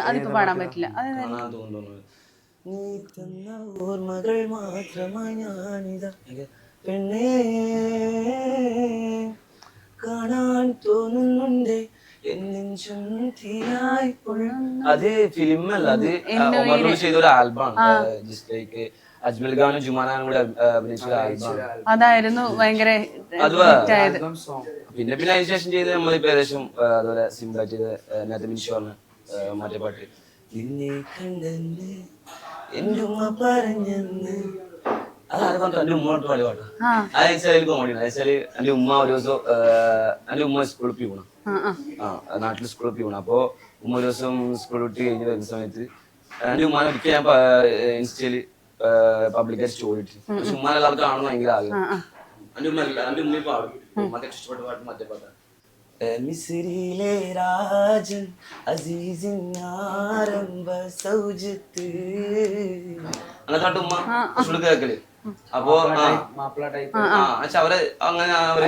അതിപ്പോ പാടാൻ പറ്റില്ല. നീ തന്ന. ഓർമ്മകൾ മാത്രമായി ഞാനിതാ. പെണ്ണേ കാണാൻ തോന്നുന്നുണ്ട്. അത് ഫിലിം അല്ല അത് ചെയ്ത ഒരു ആൽബമാണ് ജസ്റ്റ് ലൈക്ക് അജ്മൽ ഖാനും ജുമാനും കൂടെ അഭി- അഭിനയിച്ച അതായിരുന്നു ഭയങ്കര പിന്നെ പിന്നെ അതിനുശേഷം ചെയ്ത് നമ്മളിപ്പോ ഏകദേശം അതുപോലെ സിംബ ചെയ്ത ആ, മറ്റേ പാട്ട്. നിന്നെ കണ്ടെന്ന് എന്നും ഉമ്മ പറഞ്ഞെന്ന്. എന്റെ ഉമ്മ പാടി പാട്ടാ. കോമഡി എന്റെ ഒരു ദിവസം എന്റെ ഉമ്മ സ്കൂളിൽ പോകണം ആ ആ. ആ നാട്ടിൽ സ്കൂളിൽ പോകണം അപ്പോ ഉമ്മ ഒരു ദിവസം സ്കൂൾ വിട്ട് കഴിഞ്ഞ് വരുന്ന സമയത്ത് എന്റെ ഉമ്മാനെ ഒരിക്കൽ ഞാൻ ഇൻസ്റ്റയിൽ പബ്ലിക്കായിട്ട് സ്റ്റോറി ഇട്ടു പക്ഷെ ഉമ്മാനെ എല്ലാവർക്കും കാണണം ഭയങ്കര ആഗ്രഹം. എന്റെ ഉമ്മ അല്ല എന്റെ ഉമ്മ പാടും. ഉമ്മക്ക് ഇഷ്ടപ്പെട്ട പാട്ട് മറ്റേ പാട്ടാണ്. മിസ്രിയിലെ രാജൻ അസീസിൻ ആരംഭ സൗജത്ത്. അങ്ങനത്തെ പാട്ട് ഉമ്മ കുറച്ചുകൂടി കേക്കൽ അപ്പോ പക്ഷെ അവരെ അങ്ങനെ അവർ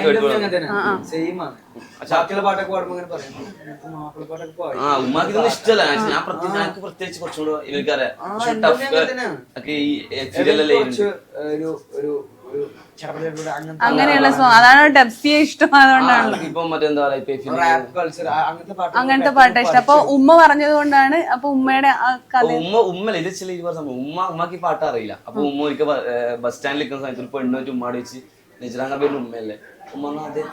ആ ഉമ്മാക്ക് ഇതൊന്നും ഇഷ്ടമല്ല ഞാൻ പ്രത്യേകിച്ച് ഞങ്ങൾക്ക് പ്രത്യേകിച്ച് കുറച്ചുകൂടെ ഇവർക്കറിയാം ടഫ് ഒക്കെ ഈ ഒരു ഒരു അങ്ങനെയുള്ള സോങ് അതാണ് ഡെപ്സിയെ ഇഷ്ടം അതുകൊണ്ടാണ് അങ്ങനത്തെ പാട്ട് ഇഷ്ടം. അപ്പൊ ഉമ്മ പറഞ്ഞത് കൊണ്ടാണ് അപ്പൊ ഉമ്മയുടെ ഉമ്മ ഉമ്മ ഇത് ചില ഇത് ഉമ്മ ഉമ്മക്ക് പാട്ട് അറിയില്ല. അപ്പൊ ഉമ്മ ഒരിക്കൽ ബസ് സ്റ്റാൻഡിൽ നിൽക്കുന്ന സമയത്ത് ഒരു പെണ്ണ് വെച്ച് ഉമ്മാട് വെച്ച് നെച്ചിലാങ്ക പേര് ഉമ്മയല്ലേ? ഉമ്മ അതെ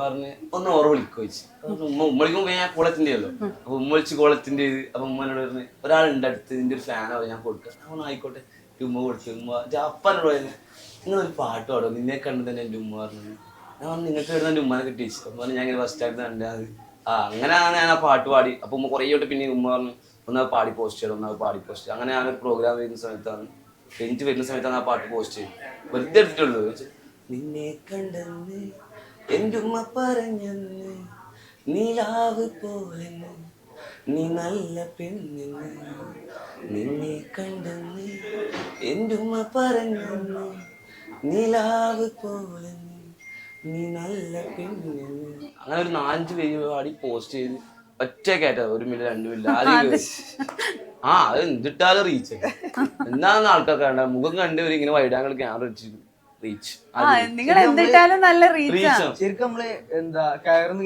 പറഞ്ഞ് ഒന്ന് ഓർമ്മ വിളിക്കോ വെച്ച് ഉമ്മ ഉമ്മ വിളിക്കുമ്പോ ഞാൻ കോളത്തിന്റെ അല്ലോ അപ്പൊ ഉമ്മ വിളിച്ച് കോളത്തിന്റെ ഇത് അപ്പൊ ഉമ്മനോട് പറഞ്ഞ് ഒരാളുണ്ട് അടുത്ത് ഇതിന്റെ ഒരു ഫാനോ ഞാൻ കൊടുക്കാം. ആയിക്കോട്ടെ. ഉമ്മ കൊടുത്തു ഉമ്മ അപ്പനോട് പറഞ്ഞു നിങ്ങളൊരു പാട്ട് പാടോ. നിന്നെ കണ്ടു തന്നെ എന്റെ ഉമ്മ പറഞ്ഞു ഞാൻ പറഞ്ഞു, നിങ്ങൾക്ക് എവിടെ എന്റെ ഉമ്മനെ കിട്ടി പറഞ്ഞു, ഞാൻ ഇങ്ങനെ ഫസ്റ്റ് ആയിട്ട് കണ്ടത് ആ അങ്ങനെയാണ് ഞാൻ ആ പാട്ട് പാടി. അപ്പോൾ ഉമ്മ കുറേ തൊട്ട് പിന്നെ ഉമ്മ പറഞ്ഞു ഒന്ന് പാടി പോസ്റ്റ് ചെയ്യണം ഒന്ന് പാടി പോസ്റ്റ് അങ്ങനെ ഞാൻ ഒരു പ്രോഗ്രാം വരുന്ന സമയത്താണ് എനിക്ക് വരുന്ന സമയത്താണ് ആ പാട്ട് പോസ്റ്റ് ചെയ്തത്. വെറുതെ എടുത്തിട്ടുള്ളൂ. നിന്നെ കണ്ടെന്ന് എന്റെ ഉമ്മ പറഞ്ഞെന്ന് നീലാവ് പോലെ നീ നല്ല പെണ്ണെന്ന് നിന്നെ കണ്ടെന്ന് എന്റെ ഉമ്മ പറഞ്ഞെന്ന് നീലാവ് പോലെ നീ നല്ല പെണ്ണെന്ന് അങ്ങനെ ഒരു നാലഞ്ച് പേജ് പാടി പോസ്റ്റ് ചെയ്ത് ഒറ്റ കയറ്റത് ഒരു മില്ല രണ്ടു മില്ല ആദ്യം ആ അത് എന്തിട്ടാലും റീച്ച് എന്താണെന്ന് ആൾക്കാർക്ക് കണ്ട മുഖം കണ്ടവർ ഇങ്ങനെ വൈഡാങ്ങൾ ക്യാമറ വെച്ച് റീച്ച് ആ നിങ്ങൾ എന്തിട്ടാലും നല്ല റീച്ചാ റീച്ച് ശരിക്കും നമ്മൾ എന്താ കയറുന്ന്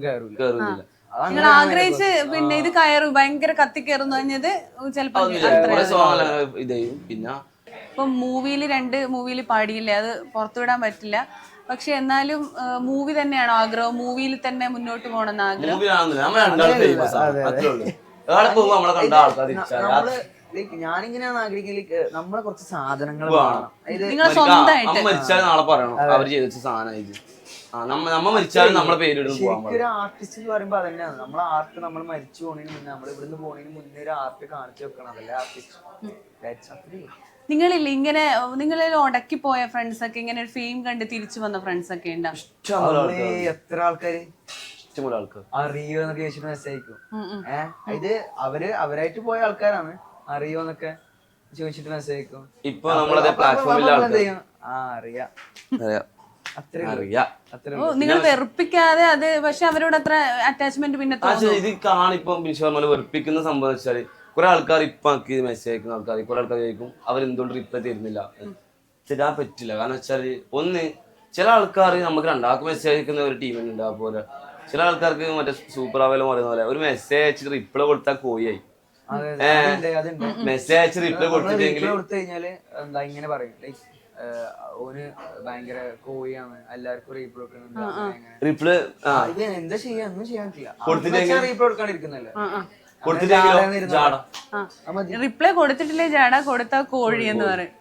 കയറുന്നില്ല നിങ്ങൾ ആഗ്രഹിച്ച് പിന്നെ ഇത് കയറും. ഭയങ്കര കത്തി കയറുന്നു പറഞ്ഞത് ചിലപ്പോ പിന്നെ ഇപ്പൊ മൂവിയിൽ രണ്ട് മൂവിയിൽ പാടിയില്ലേ? അത് പുറത്തുവിടാൻ പറ്റില്ല. പക്ഷെ എന്നാലും മൂവി തന്നെയാണോ ആഗ്രഹം. മൂവിയിൽ തന്നെ മുന്നോട്ട് പോകണമെന്ന് ആഗ്രഹം. ഞാനിങ്ങനെയാണ് ആഗ്രഹിക്കുന്നത് നമ്മളെ കുറച്ച് സാധനങ്ങൾ സ്വന്തമായിട്ട്. ഒരു ആർട്ടിസ്റ്റ് എന്ന് പറയുമ്പോ അതന്നെയാണ്. നമ്മളെ ആർട്ട് നമ്മൾ മരിച്ചു പോണതിന് മുന്നേ നമ്മൾ ഇവിടുന്ന് പോണതിന് മുന്നേ ഒരു ആർട്ട് കാണിച്ചു വെക്കണം. അതല്ലേ ആർട്ടിസ്റ്റ് നിങ്ങളില്ല ഇങ്ങനെ നിങ്ങളിൽ ഉടക്കി പോയ ഫ്രണ്ട്സ് ഒക്കെ ഇങ്ങനെ ഒരു ഫെയിം കണ്ട് തിരിച്ചു വന്ന ഫ്രണ്ട്സ് ഒക്കെ ആൾക്കാർ എത്ര ആൾക്കാര്? ഇഷ്ടംപോലെ ആൾക്കാർ അറിയോ എന്നൊക്കെ ചോദിച്ചിട്ട് മെസ്സേജ് അയക്കും. ഏഹ് ഇത് അവർ അവരായിട്ട് പോയ ആൾക്കാരാണ്. അറിയോ എന്നൊക്കെ ചോദിച്ചിട്ട് മെസ്സേജ് അയക്കും. ഇപ്പൊ നമ്മളതേ അപ്പൊ നമ്മൾ എന്ത് ചെയ്യും? ആ അറിയാം. അറിയാം. അത്രേ അറിയാം. അത്രേ നിങ്ങൾ വെറുപ്പിക്കാതെ അത് പക്ഷെ അവരോട് അത്ര അറ്റാച്ച്മെന്റ് പിന്നെ ആ, തോന്നും ഇത് കാണിപ്പം ബിൻഷോർമല വെറുപ്പിക്കുന്ന സംഭവം വെച്ചാൽ കുറെ ആൾക്കാർ ഇപ്പൊ ആക്കി മെസ്സേജ് അയക്കുന്ന ആൾക്കാർ കുറെ ആൾക്കാർ ചോദിക്കും അവർ എന്തുകൊണ്ട് റിപ്ലൈ തരുന്നില്ല? തരാൻ പറ്റില്ല. കാരണം വെച്ചാൽ ഒന്ന് ചില ആൾക്കാർ നമുക്ക് രണ്ടാൾക്ക് മെസ്സേജ് അയക്കുന്ന ഒരു ടീമിനുണ്ട് അതുപോലെ ചില ആൾക്കാർക്ക് മറ്റേ സൂപ്പർ ആവലം പറയുന്ന പോലെ ഒരു മെസ്സേജ് അയച്ചിട്ട് റിപ്ലൈ കൊടുത്താൽ അതുണ്ട്. മെസ്സേജ് അയച്ച് റിപ്ലൈ കൊടുത്തിട്ടെങ്കിൽ കൊടുത്തു കഴിഞ്ഞാൽ എന്താ ഇങ്ങനെ പറയും ഓന് ഭയങ്കര കോഴിയാണ് എല്ലാവർക്കും റീപ്പ് കൊടുക്കുന്നുണ്ട്. റിപ്ലൈ എന്താ ചെയ്യാ? ഒന്നും ചെയ്യാൻ പറ്റില്ല. റീപ്പ് കൊടുക്കാണ്ടിരിക്കുന്നല്ലേ? റിപ്ലൈ കൊടുത്തിട്ടില്ലേ ജാട? കൊടുത്ത കോഴി. എന്ന് പറയും.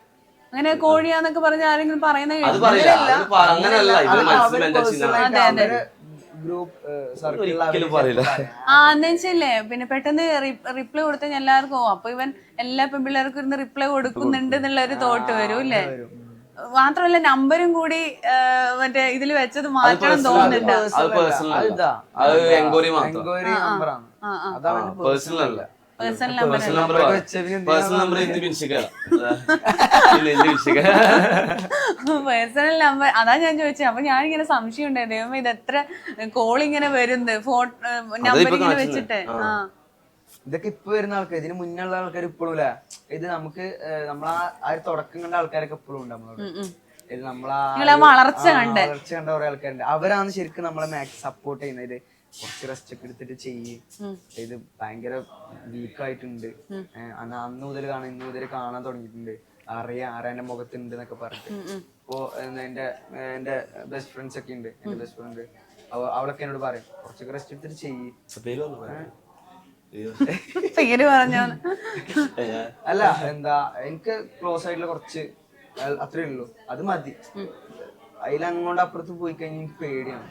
അങ്ങനെ കോഴിയാന്നൊക്കെ പറഞ്ഞ ആരെങ്കിലും പറയുന്ന അത് കേട്ടിട്ടുണ്ടോ? പറയില്ല. അത് ഇത് മനസ്സിൽ ഗ്രൂപ്പ് ഒരിക്കലും പറയില്ല. ആ എന്ന് വെച്ചല്ലേ? പിന്നെ പെട്ടെന്ന് റിപ്ലൈ കൊടുത്താൽ എല്ലാവർക്കും അപ്പൊ ഇവൻ എല്ലാ പെൺപിള്ളേർക്കും ഇരുന്ന് റിപ്ലൈ കൊടുക്കുന്നുണ്ട് എന്നുള്ള ഒരു തോട്ട് വരും അല്ലേ? മാത്രമല്ല നമ്പരും കൂടി മറ്റേ ഇതിൽ വെച്ചത് മാറ്റണം തോന്നുന്നുണ്ട്. അത് പേഴ്സണൽ അല്ല. അത് എൻക്വയറി മാത്രം. എൻക്വയറി നമ്പറാണ്. ആ, ആ. അതാണ് പേഴ്സണൽ അല്ല. പേഴ്സണൽ നമ്പർ പേഴ്സണൽ പേഴ്സണൽ അതാ ഞാൻ ചോദിച്ചത്. അപ്പൊ ഇങ്ങനെ സംശയം ഉണ്ടായിരുന്നു. ദൈവമേ ഇത് എത്ര കോൾ ഇങ്ങനെ വരുന്നത്? ഫോൺ നമ്പർ ഇങ്ങനെ. വെച്ചിട്ട്. ആ. ഇതൊക്കെ ഇപ്പൊ വരുന്ന ആൾക്കാർ ഇതിന് മുന്നുള്ള ആൾക്കാർ ഇപ്പോഴും ഇല്ല? ഇത് നമുക്ക് നമ്മളാ ആ ഒരു തുടക്കം കണ്ട ആൾക്കാരൊക്കെ ഇപ്പോഴും ഉണ്ട് നമ്മളോട്. ഇത് നമ്മളാ വളർച്ച കണ്ട്. വളർച്ച കണ്ട കുറെ ആൾക്കാരുണ്ട്. അവരാണ് ശരിക്കും നമ്മളെ മാക്സ് സപ്പോർട്ട് ചെയ്യുന്നത്. കുറച്ച് റെസ്റ്റ് ഒക്കെ എടുത്തിട്ട് ചെയ്യ്. ഇത് ഭയങ്കര വീക്ക് ആയിട്ടുണ്ട്. ഏഹ്, അന്ന് മുതൽ കാണാൻ ഇന്ന് മുതൽ കാണാൻ തുടങ്ങിയിട്ടുണ്ട്. അറിയാം ആരാ എന്റെ മുഖത്തുണ്ട് എന്നൊക്കെ പറഞ്ഞിട്ട്. ഇപ്പോ എന്റെ എന്റെ ബെസ്റ്റ് ഫ്രണ്ട്സ് ഒക്കെ ഉണ്ട്. എന്റെ ബെസ്റ്റ് ഫ്രണ്ട് അവളൊക്കെ എന്നോട് പറയും കുറച്ചൊക്കെ റെസ്റ്റ് എടുത്തിട്ട് ചെയ്യ്. പേര് പറഞ്ഞു. അല്ല എന്താ എനിക്ക് ക്ലോസ് ആയിട്ടുള്ള കുറച്ച് അത്രേ ഉള്ളൂ. അത് മതി. അതിലങ്ങോട്ട് അപ്പുറത്ത് പോയി കഴിഞ്ഞാൽ എനിക്ക് പേടിയാണ്.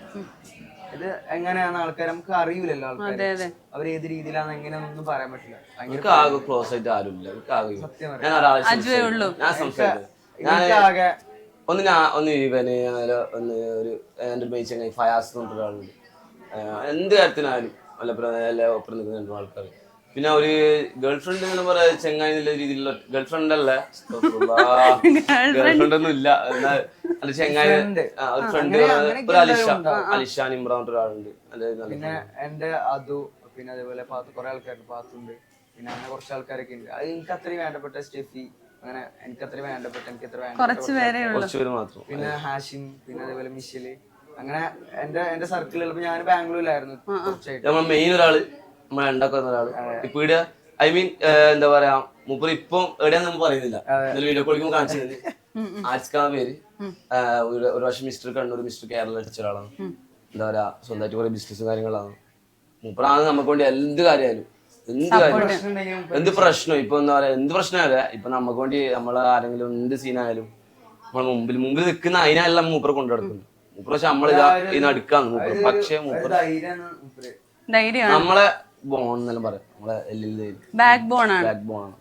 ഇത് എങ്ങനെയാണ് ആൾക്കാർ നമുക്ക് അറിയൂലല്ലോ ആൾക്കാർ അതെ അതെ. അവർ ഏത് രീതിയിലാണ് എങ്ങനെയാണെന്നൊന്നും പറയാൻ പറ്റില്ല. ആകെ ക്ലോസ് ആയിട്ട് ആരുമില്ല. സത്യം ആകെ ഒന്ന് ഞാൻ ഒന്ന് ഇവന് ഒന്ന് ഒരു എന്റെ ഒരു മേച്ചങ്ങായി ഫയാസ് എന്ന് പറഞ്ഞ ഒരാളുണ്ട് എന്ത് കാര്യത്തിനായാലും. വല്ല പ്ര- വല്ല ഒപ്പം നിൽക്കുന്ന രണ്ട് ആൾക്കാർ. പിന്നെ ഒരു ഗേൾ ഫ്രണ്ട് എന്ന് പറയാ ചെങ്ങായി എന്നുള്ള രീതിയിലുള്ള ഗേൾ ഫ്രണ്ട് അല്ല ഗേൾ ഫ്രണ്ട് ഒന്നും ഇല്ല. എന്നാൽ അല്ല ചെങ്ങായി ഒരു ഫ്രണ്ട് അലിഷ ഒരു അലിഷ. അലിഷാൻ ഇമ്രാൻ ഒരാളുണ്ട്. നല്ല നല്ല പിന്നെ എന്റെ അതു പിന്നെ അതേപോലെ പാത്ത് കുറെ ആൾക്കാരുണ്ട് പാത്തുണ്ട്. പിന്നെ അങ്ങനെ കുറച്ച് ആൾക്കാരൊക്കെ ഉണ്ട്. അത് എനിക്ക് അത്രയും വേണ്ടപ്പെട്ട സ്റ്റെഫി അങ്ങനെ എനിക്ക് അത്രയും വേണ്ടപ്പെട്ട എനിക്ക് അത്ര വേണ്ട കുറച്ച് പേര് മാത്രം. പിന്നെ ഹാഷിം പിന്നെ അതേപോലെ മിഷൽ. അങ്ങനെ എന്റെ എന്റെ സർക്കിളിൽ ഇപ്പൊ ഞാൻ ബാംഗ്ലൂരിലായിരുന്നു കുറച്ചായിട്ട്. നമ്മളെ മെയിൻ ഒരാൾ നമ്മളെ ഉണ്ടാക്കുന്ന ഒരാൾ. ഇപ്പൊ ഇവിടെ ഐ മീൻ എന്താ പറയാ മൂപ്പർ ഇപ്പം എവിടെയാന്ന് നമ്മൾ പറയുന്നില്ല. വീഡിയോ കോളിക്കുമ്പോൾ കാണിച്ചത് ആർസ്കാ പേര്. ഒരു വർഷം മിസ്റ്റർ കണ്ണൂർ മിസ്റ്റർ കേരള അടിച്ച ഒരാളാണ്. എന്താ പറയാ സ്വന്തമായിട്ട് കുറെ ബിസിനസ് കാര്യങ്ങളാണ്. മൂപ്പറാണ് നമുക്ക് വേണ്ടി എന്ത് കാര്യമായാലും എന്ത് കാര്യം എന്ത് പ്രശ്നം? ഇപ്പൊ എന്താ പറയാ എന്ത് പ്രശ്നമല്ല ഇപ്പൊ നമുക്ക് വേണ്ടി നമ്മളെ ആരെങ്കിലും എന്ത് സീനായാലും നമ്മളെ മുമ്പിൽ മുമ്പിൽ നിൽക്കുന്ന അതിനെല്ലാം മൂപ്പറെ കൊണ്ടു നടക്കുന്നത് പക്ഷെ നമ്മളിതാ ഈ നടുക്കാന്ന് മൂപ്പർ പക്ഷെ മൂപ്പര് ധൈര്യമാണ് നമ്മളെ ബോൺ എന്നെല്ലാം പറയാം. നമ്മളെ എല്ലിൽ ബാക്ക് ബോൺ ആണ്. ബാക്ക് ബോൺ ആണ്.